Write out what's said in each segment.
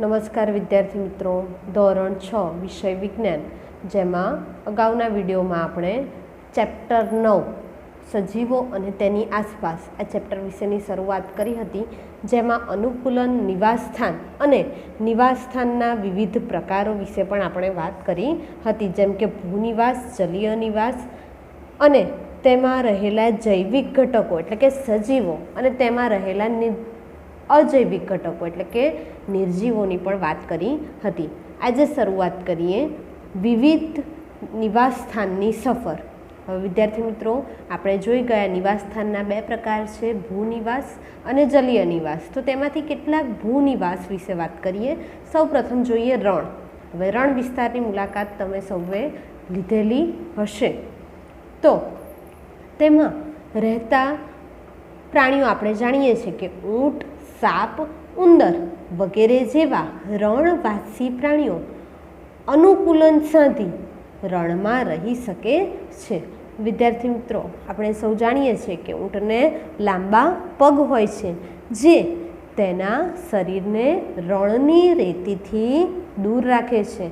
નમસ્કાર વિદ્યાર્થી મિત્રો. ધોરણ છ, વિષય વિજ્ઞાન, જેમાં અગાઉના વિડીયોમાં આપણે ચેપ્ટર નવ, સજીવો અને તેની આસપાસ આ ચેપ્ટર વિશેની શરૂઆત કરી હતી, જેમાં અનુકૂલન, નિવાસસ્થાન અને નિવાસસ્થાનના વિવિધ પ્રકારો વિશે પણ આપણે વાત કરી હતી, જેમ કે ભૂનિવાસ જલીય નિવાસ અને તેમાં રહેલા જૈવિક ઘટકો, એટલે કે સજીવો અને તેમાં રહેલા અજૈવિક ઘટકો એટલે કે નિર્જીવોની પણ વાત કરી હતી. આજે શરૂઆત કરીએ વિવિધ નિવાસસ્થાનની સફર. હવે વિદ્યાર્થી મિત્રો, આપણે જોઈ ગયા નિવાસસ્થાનના બે પ્રકાર છે, ભૂનિવાસ અને જલીય નિવાસ. તો તેમાંથી કેટલાક ભૂનિવાસ વિશે વાત કરીએ. સૌ પ્રથમ જોઈએ રણ. હવે રણ વિસ્તારની મુલાકાત તમે સૌએ લીધેલી હશે. તો તેમાં રહેતા પ્રાણીઓ આપણે જાણીએ છીએ કે ઊંટ સાપ, ઉંદર વગેરે જેવા રણવાસી પ્રાણીઓ અનુકૂલન સાધી રણમાં રહી શકે છે. વિદ્યાર્થી મિત્રો, આપણે સૌ જાણીએ છીએ કે ઊંટને લાંબા પગ હોય છે, જે તેના શરીરને રણની રેતીથી દૂર રાખે છે.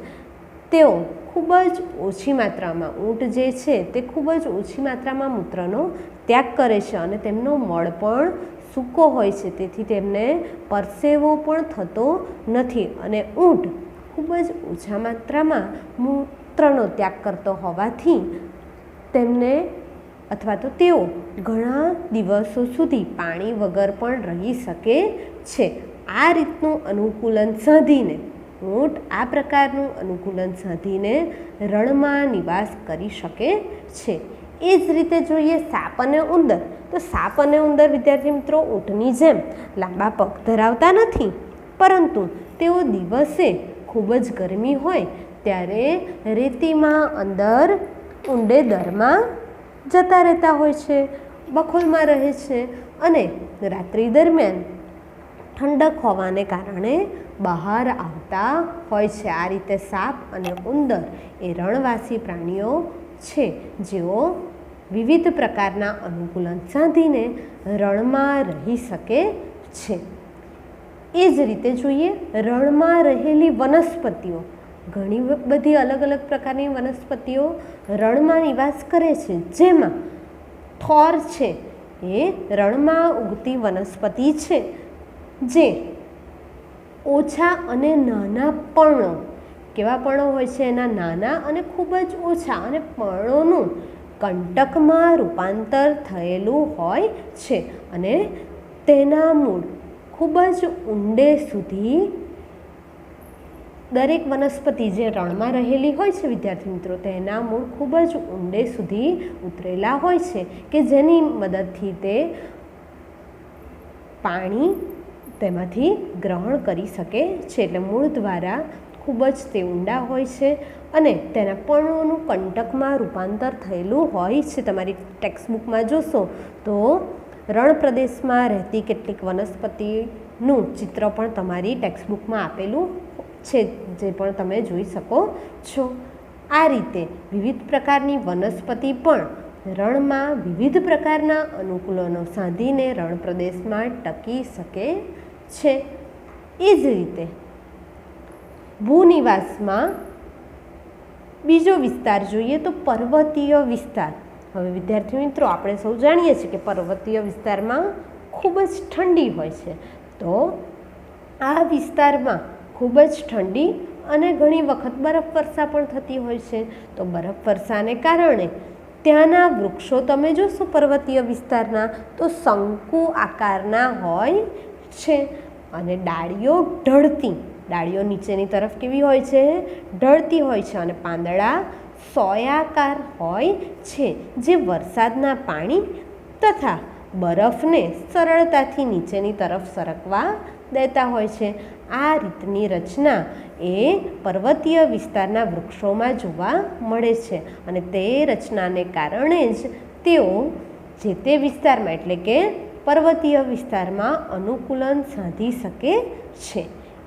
તેઓ ખૂબ જ ઓછી માત્રામાં ઊંટ જે છે, તે ખૂબ જ ઓછી માત્રામાં મૂત્રનો ત્યાગ કરે છે અને તેમનો મળ પણ સૂકો હોય છે. તેથી તેમને પરસેવો પણ થતો નથી અને ઊંટ ખૂબ જ ઓછા માત્રામાં મૂત્રનો ત્યાગ કરતો હોવાથી તેમને અથવા તો તેઓ ઘણા દિવસો સુધી પાણી વગર પણ રહી શકે છે. આ રીતનું અનુકૂલન સાધીને ઊંટ આ પ્રકારનું અનુકૂલન સાધીને રણમાં નિવાસ કરી શકે છે. એ જ રીતે જોઈએ સાપ અને ઉંદર. તો સાપ અને ઉંદર, વિદ્યાર્થી મિત્રો, ઊંટની જેમ લાંબા પગ ધરાવતા નથી. પરંતુ તેઓ દિવસે ખૂબ જ ગરમી હોય ત્યારે રેતીમાં અંદર ઊંડે દરમાં જતા રહેતા હોય છે, બખોલમાં રહે છે અને રાત્રિ દરમિયાન ઠંડક હોવાને કારણે બહાર આવતા હોય છે. આ રીતે સાપ અને ઉંદર એ રણવાસી પ્રાણીઓ છે જેઓ વિવિધ પ્રકારના અનુકૂલન સાધીને રણમાં રહી શકે છે. એ જ રીતે જોઈએ, રણમાં રહેલી વનસ્પતિઓ, ઘણી બધી અલગ અલગ પ્રકારની વનસ્પતિઓ રણમાં નિવાસ કરે છે. જેમાં થોર છે, એ રણમાં ઉગતી વનસ્પતિ છે, જે ઓછા અને નાના પર્ણો, કેવા પર્ણો હોય છે એના નાના અને ખૂબ જ ઓછા અને પર્ણોનું કંટકમાં રૂપાંતર થયેલું હોય છે અને તેના મૂળ ખૂબ જ ઊંડે સુધી દરેક વનસ્પતિ જે રણમાં રહેલી હોય છે, વિદ્યાર્થી મિત્રો, તેના મૂળ ખૂબ જ ઊંડે સુધી ઉતરેલા હોય છે કે જેની મદદથી તે પાણી તેમાંથી ગ્રહણ કરી શકે છે. એટલે મૂળ દ્વારા ખૂબ જ તે ઊંડા હોય છે અને તેના પર્ણોનું કંટકમાં રૂપાંતર થયેલું હોય છે. તમારી ટેક્સ્ટબુકમાં જોશો તો રણ પ્રદેશમાં રહેતી કેટલીક વનસ્પતિનું ચિત્ર પણ તમારી ટેક્સ્ટબુકમાં આપેલું છે, જે પણ તમે જોઈ શકો છો. આ રીતે વિવિધ પ્રકારની વનસ્પતિ પણ રણમાં વિવિધ પ્રકારના અનુકૂલનો સાધીને રણ પ્રદેશમાં ટકી શકે છે. એ જ રીતે ભૂનિવાસમાં બીજો વિસ્તાર જોઈએ તો પર્વતીય વિસ્તાર. હવે વિદ્યાર્થી મિત્રો, આપણે સૌ જાણીએ છીએ કે પર્વતીય વિસ્તારમાં ખૂબ જ ઠંડી હોય છે. તો આ વિસ્તારમાં ખૂબ જ ઠંડી અને ઘણી વખત બરફ વર્ષા પણ થતી હોય છે. તો બરફ વર્ષાને કારણે ત્યાંના વૃક્ષો તમે જોશો પર્વતીય વિસ્તારના, તો શંકુ આકારના હોય છે અને ડાળીઓ ઢળતી ડાળીઓ નીચેની તરફ કેવી હોય છે? ઢળતી હોય છે અને પાંદડા સોયાકાર હોય છે, જે વરસાદના પાણી તથા બરફને સરળતાથી નીચેની તરફ સરકવા દેતા હોય છે. આ રીતની રચના એ પર્વતીય વિસ્તારના વૃક્ષોમાં જોવા મળે છે અને તે રચનાને કારણે જ તેઓ જે તે વિસ્તારમાં, એટલે કે પર્વતીય વિસ્તારમાં અનુકૂલન સાધી શકે છે.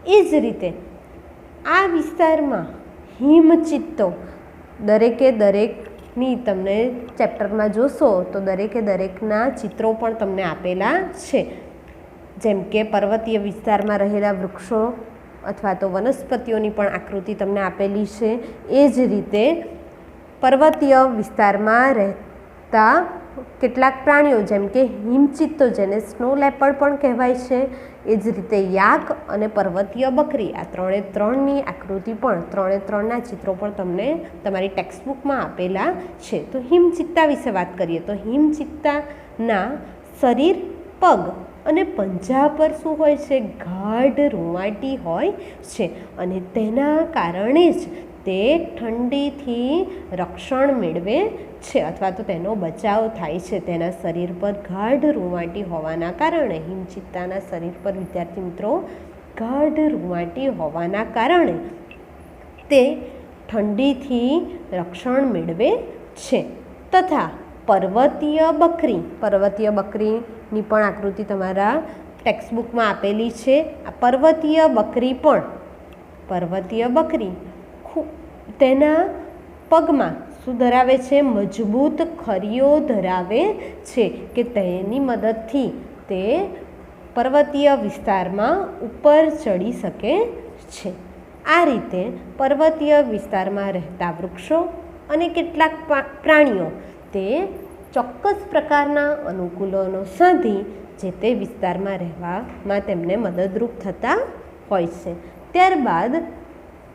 એ જ રીતે આ વિસ્તારમાં હિમચિત્તો દરેકે દરેકની તમને ચેપ્ટરમાં જોશો તો દરેકે દરેકના ચિત્રો પણ તમને આપેલા છે. જેમ કે પર્વતીય વિસ્તારમાં રહેલા વૃક્ષો અથવા તો વનસ્પતિઓની પણ આકૃતિ તમને આપેલી છે. એ જ રીતે પર્વતીય વિસ્તારમાં રહેતા કેટલાક પ્રાણીઓ, જેમ કે હિમચિત્તો, જેને સ્નો લેપર્ડ પણ કહેવાય છે, એ જ રીતે યાક અને પર્વતીય બકરી, આ ત્રણે ત્રણની આકૃતિ પણ, ત્રણે ત્રણના ચિત્રો પણ તમને તમારી ટેક્સ્ટબુકમાં આપેલા છે. તો હિમચિત્તા વિશે વાત કરીએ તો હિમચિત્તાના શરીર, પગ અને પંજા પર શું હોય છે? ગાઢ, રૂંવાટી હોય છે અને તેના કારણે જ તે ઠંડીથી રક્ષણ મેળવે છે અથવા તો તેનો બચાવ થાય છે તેના શરીર પર ગાઢ રૂંવાટી હોવાના કારણે, હિમચિત્તાના શરીર પર, વિદ્યાર્થી મિત્રો, ગાઢ રૂંવાટી હોવાના કારણે તે ઠંડીથી રક્ષણ મેળવે છે. તથા પર્વતીય બકરી, પર્વતીય બકરીની પણ આકૃતિ તમારા ટેક્સ્ટબુકમાં આપેલી છે. આ પર્વતીય બકરી પણ, પર્વતીય બકરી ખૂબ તેના પગમાં શું ધરાવે છે? મજબૂત ખરીઓ ધરાવે છે કે તેની મદદથી તે પર્વતીય વિસ્તારમાં ઉપર ચડી શકે છે. આ રીતે પર્વતીય વિસ્તારમાં રહેતા વૃક્ષો અને કેટલાક પ્રાણીઓ તે ચોક્કસ પ્રકારના અનુકૂલનો સાધી જે તે વિસ્તારમાં રહેવામાં તેમને મદદરૂપ થતા હોય છે. ત્યારબાદ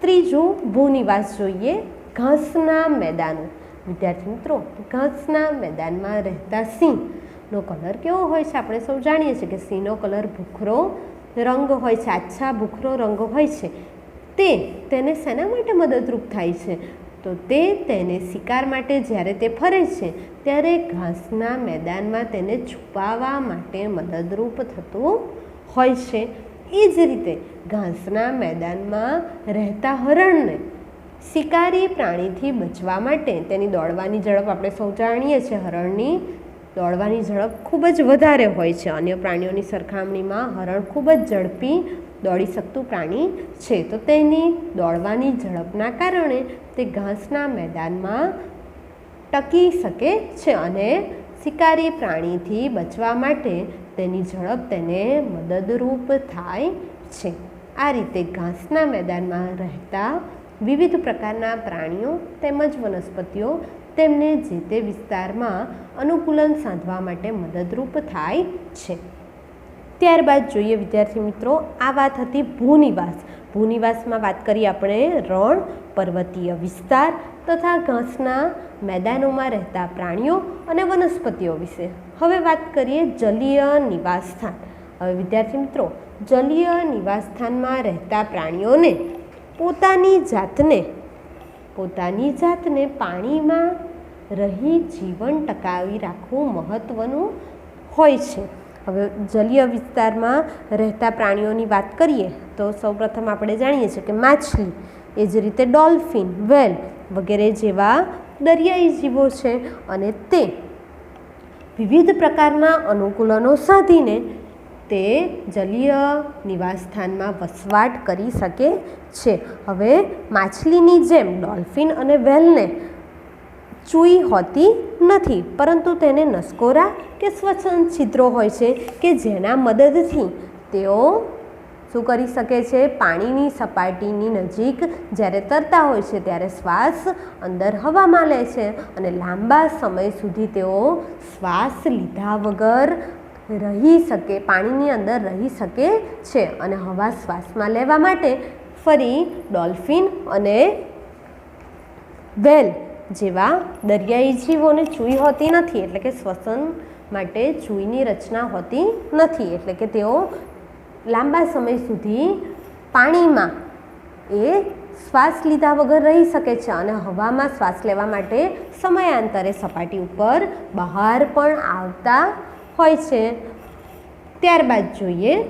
ત્રીજું ભૂનિવાસ જોઈએ ઘાસના મેદાનો. વિદ્યાર્થી મિત્રો, ઘાસના મેદાનમાં રહેતા સિંહનો કલર કેવો હોય છે? આપણે સૌ જાણીએ છીએ કે સિંહનો કલર ભૂખરો રંગ હોય છે, આછા ભૂખરો રંગ હોય છે. તે તેને શેના માટે મદદરૂપ થાય છે? તો તે તેને શિકાર માટે જ્યારે તે ફરે છે, ત્યારે ઘાસના મેદાનમાં તેને છુપાવવા માટે મદદરૂપ થતું હોય છે. એ જ રીતે ઘાસના મેદાનમાં રહેતા હરણને શિકારી પ્રાણીથી બચવા માટે તેની દોડવાની ઝડપ આપણે સૌ જાણીએ છીએ. હરણની દોડવાની ઝડપ ખૂબ જ વધારે હોય છે. અન્ય પ્રાણીઓની સરખામણીમાં હરણ ખૂબ જ ઝડપી દોડી શકતું પ્રાણી છે. તો તેની દોડવાની ઝડપના કારણે તે ઘાસના મેદાનમાં ટકી શકે છે અને શિકારી પ્રાણીથી બચવા માટે તેની ઝડપ તેને મદદરૂપ થાય છે. આ રીતે ઘાસના મેદાનમાં રહેતા વિવિધ પ્રકારના પ્રાણીઓ તેમજ વનસ્પતિઓ તેમને જે તે વિસ્તારમાં અનુકૂલન સાધવા માટે મદદરૂપ થાય છે. ત્યારબાદ જોઈએ વિદ્યાર્થી મિત્રો, આ વાત હતી ભૂનિવાસ. ભૂનિવાસમાં વાત કરીએ આપણે રણ, પર્વતીય વિસ્તાર તથા ઘાસના મેદાનોમાં રહેતા પ્રાણીઓ અને વનસ્પતિઓ વિશે. હવે વાત કરીએ જલીય નિવાસસ્થાન. હવે વિદ્યાર્થી મિત્રો, જલીય નિવાસસ્થાનમાં રહેતા પ્રાણીઓને પોતાની જાતને પોતાની જાતને પાણીમાં રહી જીવન ટકાવી રાખવું મહત્ત્વનું હોય છે. હવે જલીય વિસ્તારમાં રહેતા પ્રાણીઓની વાત કરીએ, તો સૌપ્રથમ આપણે જાણીએ છીએ કે માછલી એ જ રીતે ડોલ્ફિન, વેલ વગેરે જેવા દરિયાઈ જીવો છે અને તે વિવિધ પ્રકારના અનુકૂલનો સાધીને તે જલીય નિવાસસ્થાનમાં વસવાટ કરી શકે છે. હવે માછલીની જેમ ડોલ્ફિન અને વેલને ચૂઈ હોતી નથી, પરંતુ તેને નસકોરા કે સ્વચ્છંદ છિદ્રો હોય છે કે જેના મદદથી તેઓ શું કરી શકે છે? પાણીની સપાટીની નજીક જ્યારે તરતા હોય છે ત્યારે શ્વાસ અંદર હવામાં લે છે અને લાંબા સમય સુધી તેઓ શ્વાસ લીધા વગર રહી શકે, પાણીની અંદર રહી શકે છે. અને હવા શ્વાસમાં લેવા માટે ફરી ડોલ્ફિન અને વેલ જેવા દરિયાઈ જીવોને ચૂઈ હોતી નથી, એટલે કે શ્વસન માટે ચૂઈની રચના હોતી નથી. એટલે કે તેઓ લાંબા સમય સુધી પાણીમાં એ શ્વાસ લીધા વગર રહી શકે છે અને હવામાં શ્વાસ લેવા માટે સમયાંતરે સપાટી ઉપર બહાર પણ આવતા હોય છે. ત્યારબાદ જોઈએ.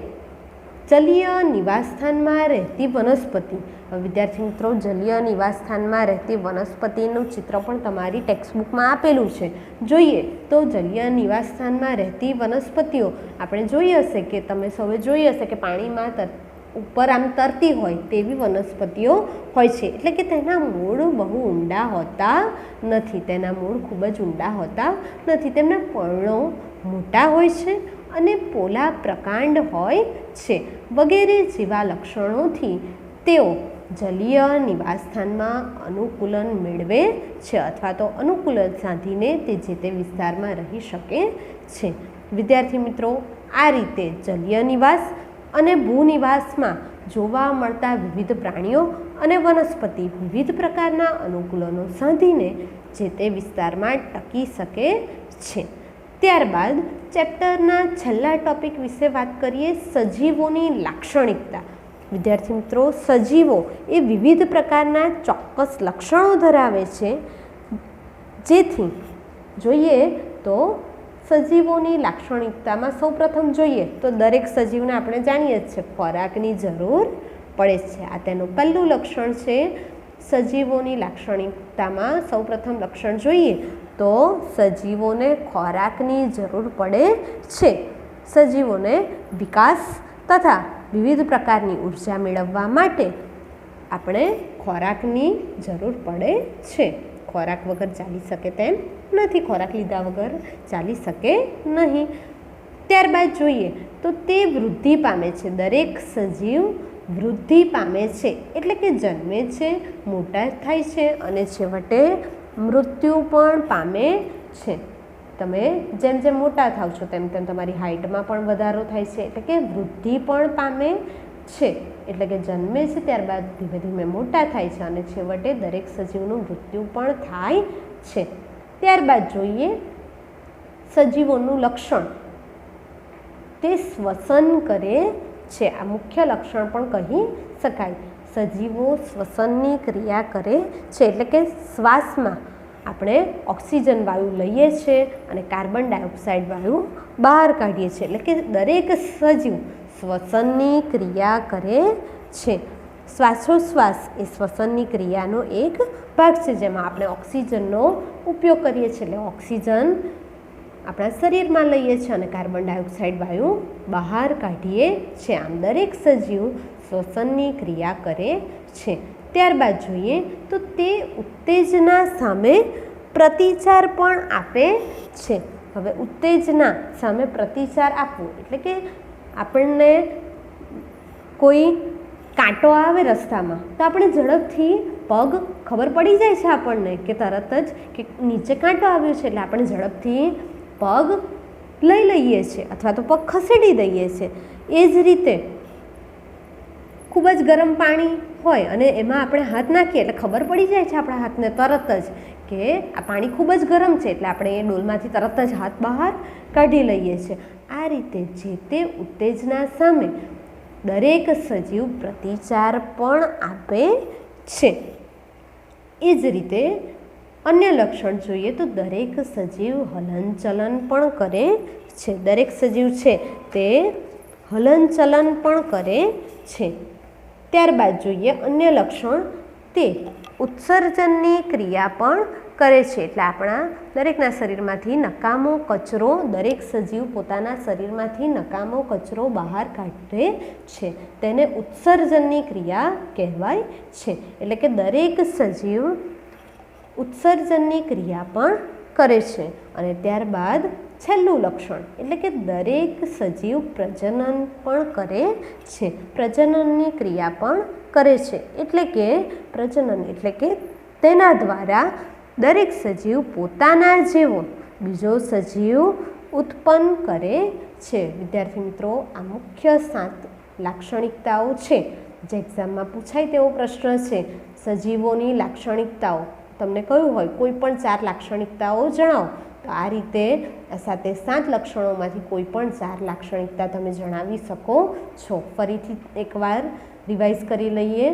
જલીય નિવાસસ્થાનમાં રહેતી વનસ્પતિ. વિદ્યાર્થી મિત્રો, જલીય નિવાસસ્થાનમાં રહેતી વનસ્પતિનું ચિત્ર પણ તમારી ટેક્સ્ટબુકમાં આપેલું છે. જોઈએ તો જલીય નિવાસસ્થાનમાં રહેતી વનસ્પતિઓ. આપણે જોઈ હશે કે તમે સૌએ જોઈ હશે કે પાણીમાં તર, ઉપર આમ તરતી હોય તેવી વનસ્પતિઓ હોય છે. એટલે કે તેના મૂળ બહુ ઊંડા હોતા નથી. તેના મૂળ ખૂબ જ ઊંડા હોતા નથી. તેમના પર્ણો મોટા હોય છે અને પોલા પ્રકાંડ હોય છે. વગેરે જેવા લક્ષણોથી તેઓ જલીય નિવાસસ્થાનમાં અનુકૂલન મેળવે છે અથવા તો અનુકૂલન સાધીને તે જે તે વિસ્તારમાં રહી શકે છે. વિદ્યાર્થી મિત્રો, આ રીતે જલીય નિવાસ અને ભૂનિવાસમાં જોવા મળતા વિવિધ પ્રાણીઓ અને વનસ્પતિ વિવિધ પ્રકારના અનુકૂલનો સાધીને જે તે વિસ્તારમાં ટકી શકે છે. ત્યારબાદ ચેપ્ટરના છેલ્લા ટોપિક વિશે વાત કરીએ સજીવોની લાક્ષણિકતા. વિદ્યાર્થી મિત્રો, સજીવો એ વિવિધ પ્રકારના ચોક્કસ લક્ષણો ધરાવે છે. જેથી જોઈએ તો સજીવોની લાક્ષણિકતામાં સૌપ્રથમ જોઈએ તો દરેક સજીવને આપણે જાણીએ જ છે ખોરાકની જરૂર પડે છે. આ તેનું પહેલું લક્ષણ છે. સજીવોની લાક્ષણિકતામાં સૌપ્રથમ લક્ષણ જોઈએ તો સજીવોને ખોરાકની જરૂર પડે છે. સજીવોને વિકાસ તથા વિવિધ પ્રકારની ઊર્જા મેળવવા માટે આપણે ખોરાકની જરૂર પડે છે. ખોરાક વગર ચાલી શકે તેમ નથી. ખોરાક લીધા વગર ચાલી શકે નહીં. ત્યારબાદ જોઈએ તો તે વૃદ્ધિ પામે છે. દરેક સજીવ વૃદ્ધિ પામે છે. એટલે કે જન્મે છે, મોટા થાય છે અને છેવટે મૃત્યુ પણ પામે છે. તમે જેમ જેમ મોટા થાવ છો તેમ તેમ તમારી હાઇટમાં પણ વધારો થાય છે. એટલે કે વૃદ્ધિ પણ પામે છે. એટલે કે જન્મે છે ત્યારબાદ ધીમે ધીમે મોટા થાય છે અને છેવટે દરેક સજીવનું મૃત્યુ પણ થાય છે. ત્યારબાદ જોઈએ સજીવોનું લક્ષણ. તે શ્વસન કરે છે. આ મુખ્ય લક્ષણ પણ કહી શકાય. સજીવો શ્વસનની ક્રિયા કરે છે, એટલે કે શ્વાસમાં આપણે ઓક્સિજન વાયુ લઈએ છીએ અને કાર્બન ડાયોક્સાઇડ વાયુ બહાર કાઢીએ છીએ એટલે કે દરેક સજીવ શ્વસનની ક્રિયા કરે છે. શ્વાસોશ્વાસ એ શ્વસનની ક્રિયાનો એક ભાગ છે, જેમાં આપણે ઓક્સિજનનો ઉપયોગ કરીએ છીએ, એટલે ઓક્સિજન આપણા શરીરમાં લઈએ છીએ અને કાર્બન ડાયોક્સાઇડ વાયુ બહાર કાઢીએ છીએ. આમ દરેક સજીવ શ્વસનની ક્રિયા કરે છે. ત્યારબાદ જોઈએ તો તે ઉત્તેજના સામે પ્રતિચાર પણ આપે છે. હવે ઉત્તેજના સામે પ્રતિચાર આપવો એટલે કે આપણને કોઈ કાંટો આવે રસ્તામાં, તો આપણે ઝડપથી પગ, ખબર પડી જાય છે આપણને કે તરત જ કે નીચે કાંટો આવ્યો છે એટલે આપણે ઝડપથી પગ લઈ લઈએ છીએ અથવા તો પગ ખસેડી દઈએ છીએ. એ જ રીતે ખૂબ જ ગરમ પાણી હોય અને એમાં આપણે હાથ નાખીએ એટલે ખબર પડી જાય છે આપણા હાથને તરત જ કે આ પાણી ખૂબ જ ગરમ છે એટલે આપણે એ ડોલમાંથી તરત જ હાથ બહાર કાઢી લઈએ છીએ. આ રીતે જે તે ઉત્તેજના સામે દરેક સજીવ પ્રતિચાર પણ આપે છે. એ જ રીતે અન્ય લક્ષણ જોઈએ તો દરેક સજીવ હલનચલન પણ કરે છે. દરેક સજીવ છે તે હલનચલન પણ કરે છે. ત્યારબાદ જોઈએ અન્ય લક્ષણ તે. ઉત્સર્જનની ક્રિયા પણ કરે છે. એટલે આપણા દરેકના શરીરમાંથી નકામો કચરો, દરેક સજીવ પોતાના શરીરમાંથી નકામો કચરો બહાર કાઢે છે. તેને ઉત્સર્જનની ક્રિયા કહેવાય છે. એટલે કે દરેક સજીવ ઉત્સર્જનની ક્રિયા પણ કરે છે. અને ત્યારબાદ છેલ્લું લક્ષણ એટલે કે દરેક સજીવ પ્રજનન પણ કરે છે. પ્રજનનની ક્રિયા પણ કરે છે. એટલે કે પ્રજનન એટલે કે તેના દ્વારા દરેક સજીવ પોતાના જેવો બીજો સજીવ ઉત્પન્ન કરે છે. વિદ્યાર્થી મિત્રો, આ મુખ્ય સાત લાક્ષણિકતાઓ છે. જે એક્ઝામમાં પૂછાય તેવો પ્રશ્ન છે. સજીવોની લાક્ષણિકતાઓ. તમને કયું હોય? કોઈ પણ ચાર લાક્ષણિકતાઓ જણાવો. તો આ રીતે સાથે સાત લક્ષણોમાંથી કોઈ પણ ચાર લાક્ષણિકતા તમે જણાવી શકો છો. ફરીથી એકવાર રિવાઇઝ કરી લઈએ.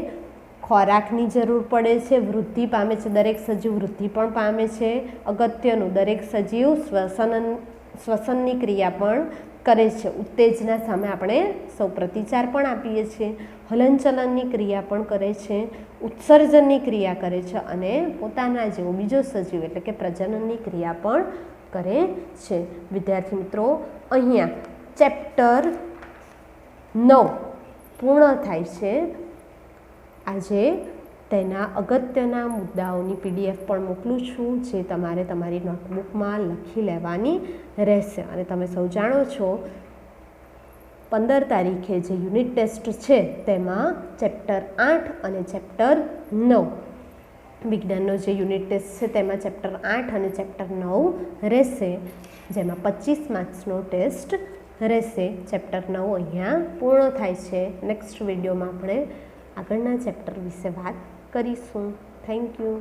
ખોરાકની જરૂર પડે છે, વૃદ્ધિ પામે છે, દરેક સજીવ વૃદ્ધિ પણ પામે છે. અગત્યનું, દરેક સજીવ શ્વસન, શ્વસનની ક્રિયા પણ કરે છે. ઉત્તેજના સામે આપણે સૌ પ્રતિચાર પણ આપીએ છીએ. હલનચલનની ક્રિયા પણ કરે છે. ઉત્સર્જનની ક્રિયા કરે છે અને પોતાના જેવો બીજો સજીવ એટલે કે પ્રજનનની ક્રિયા પણ કરે છે. વિદ્યાર્થી મિત્રો, અહીંયા ચેપ્ટર નવ પૂર્ણ થાય છે. આજે તેના અગત્યના મુદ્દાઓની પીડીએફ પણ મોકલું છું, જે તમારે તમારી નોટબુકમાં લખી લેવાની રહેશે. અને તમે સૌ જાણો છો, પંદર તારીખે જે યુનિટ ટેસ્ટ છે, તેમાં ચેપ્ટર આઠ અને ચેપ્ટર નવ. વિજ્ઞાનનો જે યુનિટ ટેસ્ટ છે, તેમાં ચેપ્ટર આઠ અને ચેપ્ટર નવ રહેશે. જેમાં પચીસ માર્ક્સનો ટેસ્ટ રહેશે. ચેપ્ટર નવ અહીંયા પૂર્ણ થાય છે. નેક્સ્ટ વિડીયોમાં આપણે આગળના ચેપ્ટર વિશે વાત કરીશું. Thank you